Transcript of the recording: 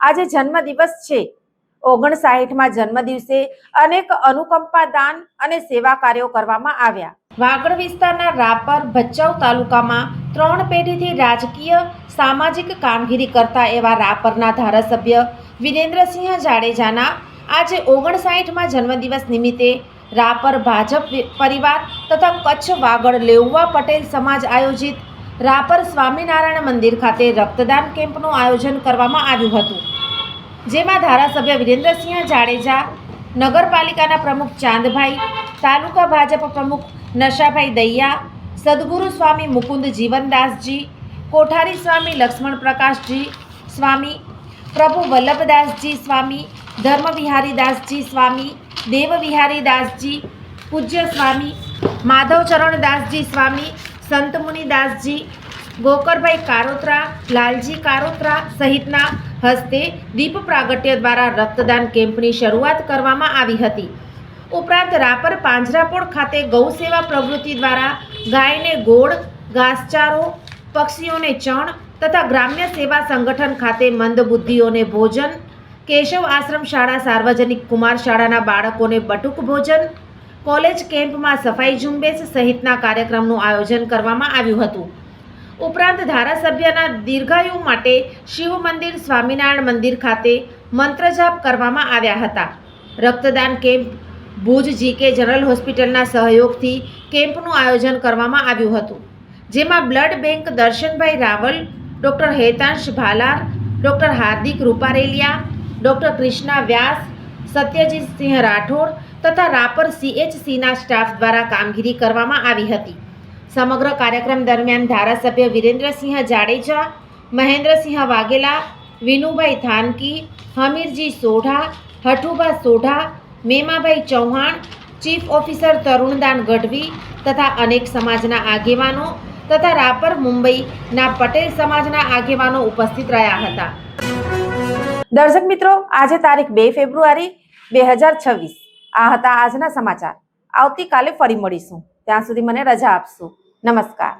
આજે જન્મદિવસ છે. ઓગણસાઠમાં જન્મદિવસે અનેક અનુકંપા દાન અને સેવા કાર્યો કરવામાં આવ્યા. વાગડ વિસ્તારના રાપર ભચાઉ તાલુકામાં ત્રણ પેઢીથી રાજકીય, સામાજિક કામગીરી કરતા એવા રાપરના ધારાસભ્ય વિરેન્દ્રસિંહ જાડેજાના આજે ઓગણસાઠમાં જન્મદિવસ નિમિત્તે રાપર ભાજપ પરિવાર તથા કચ્છ વાગડ લેઉવા પટેલ સમાજ આયોજિત રાપર સ્વામિનારાયણ મંદિર ખાતે રક્તદાન કેમ્પનું આયોજન કરવામાં આવ્યું હતું, જેમાં ધારાસભ્ય વિરેન્દ્રસિંહ જાડેજા, નગરપાલિકાના પ્રમુખ ચાંદભાઈ, તાલુકા ભાજપ પ્રમુખ નશાભાઈ દૈયા, સદગુરુ સ્વામી મુકુંદ જીવનદાસજી, કોઠારી સ્વામી લક્ષ્મણ પ્રકાશજી સ્વામી, પ્રભુ વલ્લભદાસજી સ્વામી ધર્મવિહારીદાસજી સ્વામી દેવવિહારીદાસજી પૂજ્ય સ્વામી માધવચરણદાસજી સ્વામી સંતમુનિદાસજી ગોકરભાઈ કારોત્રા, લાલજી કારોત્રા સહિતના હસ્તે દીપ પ્રાગટ્ય દ્વારા રક્તદાન કેમ્પની શરૂઆત કરવામાં આવી હતી. ઉપરાંત રાપર પાંજરાપોળ ખાતે ગૌસેવા પ્રવૃત્તિ દ્વારા ગાયને ગોળ, ઘાસચારો, પક્ષીઓને ચણ તથા ગ્રામ્ય સેવા સંગઠન ખાતે મંદબુદ્ધિઓને ભોજન, કેશવ આશ્રમ શાળા સાર્વજનિક કુમાર શાળાના બાળકોને બટુક ભોજન કોલેજ કેમ્પમાં સફાઈ ઝુંબેશ સહિતના કાર્યક્રમનું આયોજન કરવામાં આવ્યું હતું. ઉપરાંત ધારાસભ્યના દીર્ઘાયુ માટે શિવ મંદિર સ્વામિનારાયણ મંદિર ખાતે મંત્રજાપ કરવામાં આવ્યા હતા. રક્તદાન કેમ્પ ભુજ જીકે જનરલ હોસ્પિટલના સહયોગથી કેમ્પનું આયોજન કરવામાં આવ્યું હતું. જેમાં blood bank Darshanbhai Raval, doctor Hetansh Bhalar, doctor Hardik Ruparelia, doctor Krishna Vyas Satyajitsinh Rathod તથા રાપર સીએચસીના સ્ટાફ દ્વારા કામગીરી કરવામાં આવી હતી. સમગ્ર કાર્યક્રમ દરમિયાન ધારાસભ્ય વિરેન્દ્રસિંહ જાડેજા, મહેન્દ્રસિંહ વાઘેલા, વિનુભાઈ થાનકી, હમીરજી સોઢા, હઠુભા સોઢા, મેમાભાઈ ચૌહાણ, ચીફ ઓફિસર તરુણદાન ગઢવી તથા અનેક સમાજના આગેવાનો તથા રાપર મુંબઈના પટેલ સમાજના આગેવાનો ઉપસ્થિત રહ્યા હતા. દર્શક મિત્રો, આજે તારીખ બે ફેબ્રુઆરી બે હજાર છવ્વીસ. આ હતા આજના સમાચાર. આવતીકાલે ફરી મળીશું. ત્યાં સુધી મને રજા આપશો. નમસ્કાર.